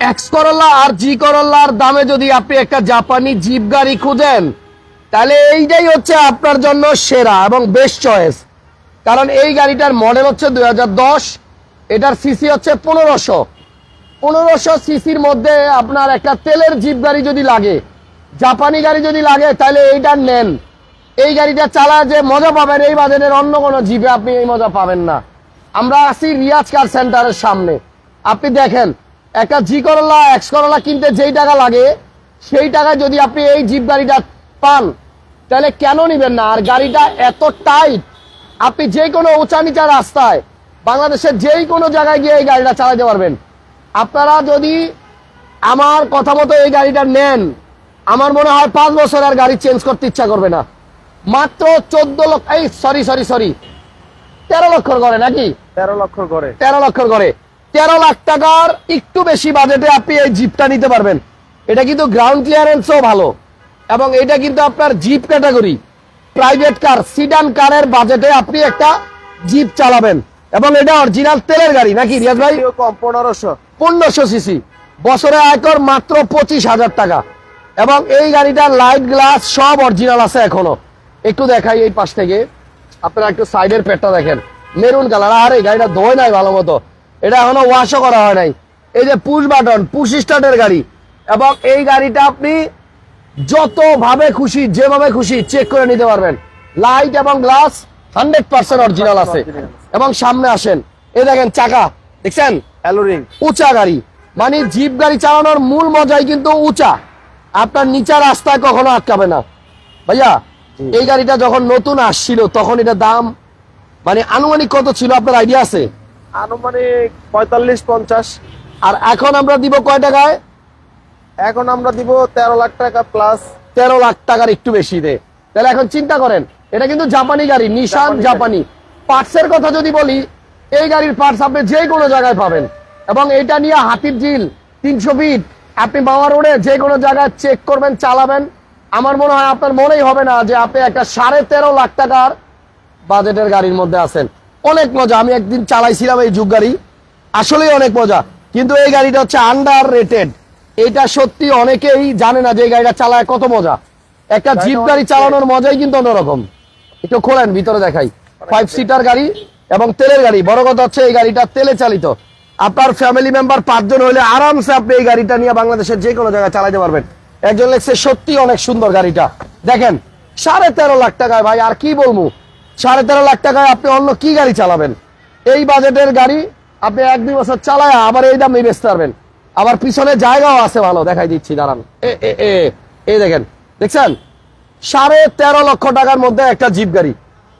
X করল্লা আর জি করল্লার দামে যদি আপনি একটা জাপানি জিপ গাড়ি খুঁজেন, তাহলে এইটাই হচ্ছে আপনার জন্য সেরা এবং বেস্ট চয়েস কারণ এই গাড়িটার মডেল হচ্ছে দু হাজার দশ, এটার সিসি হচ্ছে পনেরোশো। পনেরোশো সিসির মধ্যে আপনার একটা তেলের জিপ গাড়ি যদি লাগে জাপানি গাড়ি যদি লাগে, তাহলে এইটা নেন। এই গাড়িটা চালা যে মজা পাবেন, এই বাজেটের অন্য কোনো জিপে আপনি এই মজা পাবেন না। আমরা আছি রিয়াজ কার সেন্টারের সামনে। আপনি দেখেন একটা জি করলা এক্স করলা কিনতে যেই টাকা লাগে সেই টাকায় যদি আপনি এই জিপ গাড়িটা পান তাহলে কেন নিবেন না? আর গাড়িটা এত টাইট আপনি যে কোনো উঁচা নিচা রাস্তায় বাংলাদেশের যেই কোনো জায়গায় গিয়ে এই গাড়িটা চালাতে পারবেন। আপনারা যদি আমার কথা মতো এই গাড়িটা নেন আমার মনে হয় পাঁচ বছর আর গাড়ি চেঞ্জ করতে ইচ্ছা করবে না। মাত্র চোদ্দ লক্ষ এই সরি সরি সরি তেরো লক্ষ করে নাকি? তেরো লক্ষ করে তেরো লক্ষ করে তেরো লাখ টাকার একটু বেশি বাজেটে আপনি এই জিপটা নিতে পারবেন। এটা কিন্তু গ্রাউন্ড ক্লিয়ারেন্সও ভালো। এবং এটা কিন্তু আপনার jeep category private car sedan কারের বাজেটে আপনি একটা জিপ চালাবেন। এবং এটা অরিজিনাল তেলের গাড়ি নাকি রিয়াজ ভাই? কম পনেরোশো। পনেরোশো সিসি বছরে আয়কর মাত্র পঁচিশ হাজার টাকা। এবং এই গাড়িটার লাইট গ্লাস সব অরিজিনাল আছে এখনও। একটু দেখাই এই পাশ থেকে। আপনারা একটু সাইডের পেটটা দেখেন। মেরুন কালার আর এই গাড়িটা ধোয় নাই ভালো মতো। এটা এখনও ওয়াশও করা হয় নাই। এই যে পুশ বাটন পুশ স্টার্টের গাড়ি। এবং এই গাড়িটা আপনি যত ভাবে খুশি যেভাবে খুশি চেক করে নিতে পারবেন। লাইট এবং গ্লাস হান্ড্রেড পার্সেন্ট অরিজিনাল আছে। এবং সামনে আসেন। এই দেখেন চাকা দেখছেন? উঁচা গাড়ি। মানে জিপ গাড়ি চালানোর মূল মজাই কিন্তু উঁচা। আপনার নিচা রাস্তায় কখনো আটকাবে না। ভাইয়া এই গাড়িটা যখন নতুন আসছিল তখন এটা দাম মানে আনুমানিক কত ছিল? আপনার আইডিয়া আছে? আনুমানিক পঁয়তাল্লিশ পঞ্চাশ। আর এখন আমরা দিব কয় টাকায়? এখন আমরা দিব তেরো লাখ টাকা প্লাস তেরো লাখ টাকার একটু বেশি দে। তাহলে এখন চিন্তা করেন এটা কিন্তু জাপানি গাড়ি নিশান জাপানি পার্টসের কথা যদি বলি এই গাড়ির পার্টস আপনি যে কোনো জায়গায় পাবেন। এবং এটা নিয়ে হাতির ঝিল তিনশো ফিট আপনি বাবা রোডে যে কোনো জায়গায় চেক করবেন চালাবেন। আমার মনে হয় আপনার মনেই হবে না যে আপনি একটা সাড়ে তেরো লাখ টাকার বাজেটের গাড়ির মধ্যে আছেন। অনেক মজা। আমি একদিন চালাইছিলাম এই যুগ গাড়ি। আসলেই অনেক মজা। কিন্তু এই গাড়িটা হচ্ছে আন্ডার রেটেড এটা সত্যি অনেকেই জানে না যে এই গাড়িটা চালায় কত মজা। একটা জিপ গাড়ি চালানোর মজাই কিন্তু অন্যরকম। একটু খোলেন ভিতরে দেখাই। ফাইভ সিটার গাড়ি এবং তেলের গাড়ি। বড় কথা হচ্ছে এই গাড়িটা তেলে চালিত। আপনার ফ্যামিলি মেম্বার পাঁচজন হলে আরামসে আপনি এই গাড়িটা নিয়ে বাংলাদেশের যে কোনো জায়গায় চালাতে পারবেন। একজন লেগছে সত্যি অনেক সুন্দর গাড়িটা। দেখেন সাড়ে তেরো লাখ টাকায় ভাই আর কি বলব? সাড়ে তেরো লাখ টাকায় আপনি অন্য কি গাড়ি চালাবেন? এই বাজেটের গাড়ি আপনি এক দুই বছর চালায় আবার এই দামে বেচতে পারবেন আবার পিছনে জায়গাও আছে ভালো, দেখাই দিচ্ছি, দাঁড়ান। এই দেখেন, দেখছেন? সাড়ে তেরো লক্ষ টাকার মধ্যে একটা জিপ গাড়ি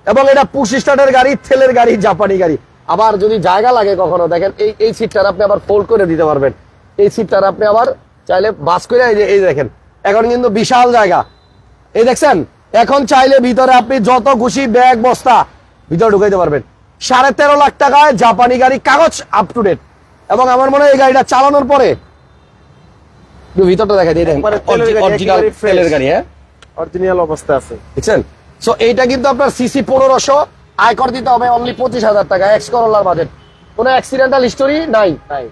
এবং এটা পুশ স্টার্টের গাড়ি, তেলের গাড়ি জাপানি গাড়ি। আবার যদি জায়গা লাগে কখনো, দেখেন, এই এই সিটটার আপনি আবার ফোল্ড করে দিতে পারবেন। এই সিটটার আপনি আবার চাইলে বাস করে এই দেখেন, এখন কিন্তু বিশাল জায়গা। এই দেখছেন? এখন চাইলে ভিতরে আপনি যত খুশি ব্যাগ বস্তা ভিতরে ঢুকাইতে পারবেন। সাড়ে তেরো লাখ টাকায় জাপানি গাড়ি কাগজ আপ টু ডেট এবং আমার মনে হয় এই গাড়িটা চালানোর পরে ভিতরটা দেখাই দিয়ে অরিজিনাল তেলের গাড়ি হ্যাঁ? অরিজিনাল অবস্থা আছে। দেখছেন সো এইটা কিন্তু আপনার সিসি পনেরোশো আয়কর দিতে হবে অনলি পঁচিশ হাজার টাকা এক্স করোলার বাজেট কোনো অ্যাক্সিডেন্টাল হিস্টোরি নাই। তাই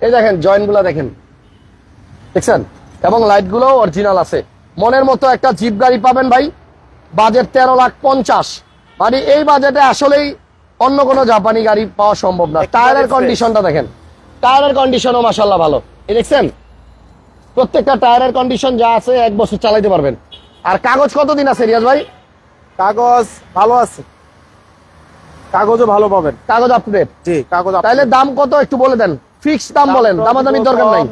এই দেখেন জয়েন্টগুলা দেখেন। দেখছেন? এবং লাইটগুলো অরিজিনাল আছে। মনের মতো একটা জিপ গাড়ি পাবেন ভাই। বাজেট তেরো লাখ পঞ্চাশ। মানে এই বাজেটে আসলেই অন্য কোনো জাপানি গাড়ি পাওয়া সম্ভব না। টায়ারের কন্ডিশনটা দেখেন। টায়ারের কন্ডিশনও মাসাল্লাহ ভালো। এই দেখছেন? প্রত্যেকটা টায়ারের কন্ডিশন যা আছে এক বছর চালাইতে পারবেন। আর কাগজ কতদিন আছে রিয়াজ ভাই? কাগজ ভালো আছে। কাগজও ভালো পাবেন। কাগজ আপডেট জি কাগজ তাহলে দাম কত একটু বলে দেন। ফিক্স দাম বলেন। দামাদামির দরকার নাই।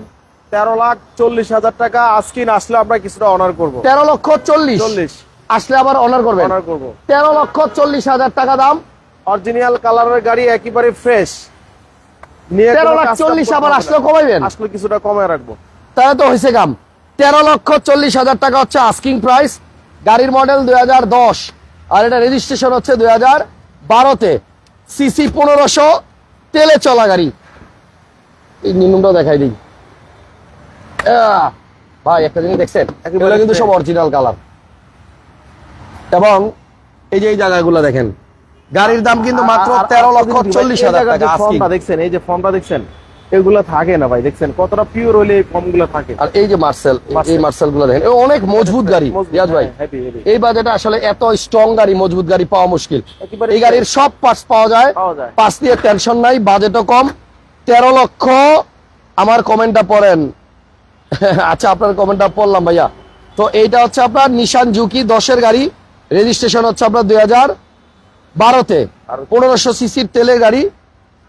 তেরো লাখ চল্লিশ হাজার টাকা। আজকে না আসলে আমরা কিছুটা অনার করব। তেরো লক্ষ চল্লিশ। চল্লিশ। আসলে আবার অনার করবেন। অনার করব। তেরো লক্ষ চল্লিশ হাজার টাকা দাম। অরিজিনাল কালারের গাড়ি একেবারে ফ্রেশ নিয়ে তেরো কোনো লাখ কাজ কাম চল্লিশ করতে আবার হবে আসলেও না। কমাইবেন? আসলে কিছুটা কমে রাখব। তাহলে তো হয়েছে কাম। তেরো লক্ষ চল্লিশ হাজার টাকা হচ্ছে আস্কিং প্রাইস গাড়ির মডেল দুই হাজার দশ। আর এটা রেজিস্ট্রেশন হচ্ছে দুই হাজার বারোতে। সিসি পনেরোশো। তেলে চলা গাড়ি। এই নিম্নটাও দেখাই দিই। ভাই একটা জিনিস দেখছেন? এগুলো কিন্তু সব অরিজিনাল কালার এবং এই যে এই জায়গাগুলো দেখেন গাড়ির দাম কিন্তু মাত্র তেরো লক্ষ চল্লিশ হাজার টাকা ফর্মটা দেখছেন এই যে ফর্মটা দেখছেন এগুলা থাকে না ভাই দেখছেন কতটা পিওর এই ফর্মগুলো থাকে। আর এই যে মার্সেল এই। মার্সেলগুলো দেখেন অনেক মজবুত গাড়ি রিয়াজ ভাই। হ্যাঁ। এই বাজেটে আসলে এত স্ট্রং গাড়ি মজবুত গাড়ি পাওয়া মুশকিল। এই গাড়ির সব পার্টস পাওয়া যায়। পাওয়া যায়। পাঁচ দিয়ে টেনশন নাই বাজেটও কম। তেরো লক্ষ আমার কমেন্টটা পড়েন। আচ্ছা আপনার কমেন্টটা পড়লাম ভাইয়া। তো এইটা হচ্ছে আপনার নিশান জুকি দশের গাড়ি। রেজিস্ট্রেশন হচ্ছে আপনার দুই হাজার বারোতে। পনেরোশো সিসির তেলের গাড়ি।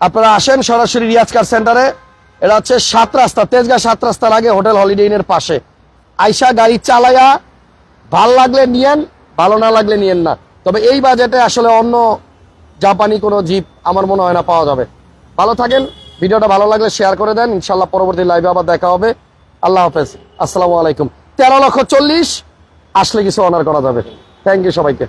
আপনারা আসেন সরাসরি রিয়াজ কার সেন্টারে। এটা হচ্ছে সাত রাস্তা তেজগাঁ সাত রাস্তার আগে হোটেল হলিডে ইনের পাশে। আইসা গাড়ি চালায়া ভালো লাগলে নিয়েন ভালো না লাগলে নিয়েন না। তবে এই বাজেটে আসলে অন্য জাপানি কোনো জিপ আমার মনে হয় না পাওয়া যাবে। ভালো থাকেন ভিডিওটা ভালো লাগলে শেয়ার করে দেন। ইনশাল্লাহ পরবর্তী লাইভে আবার দেখা হবে। আল্লাহ হাফেজ। আসসালামু আলাইকুম। তেরো লক্ষ চল্লিশ আসলে কিছু অনার করা যাবে। থ্যাংক ইউ সবাইকে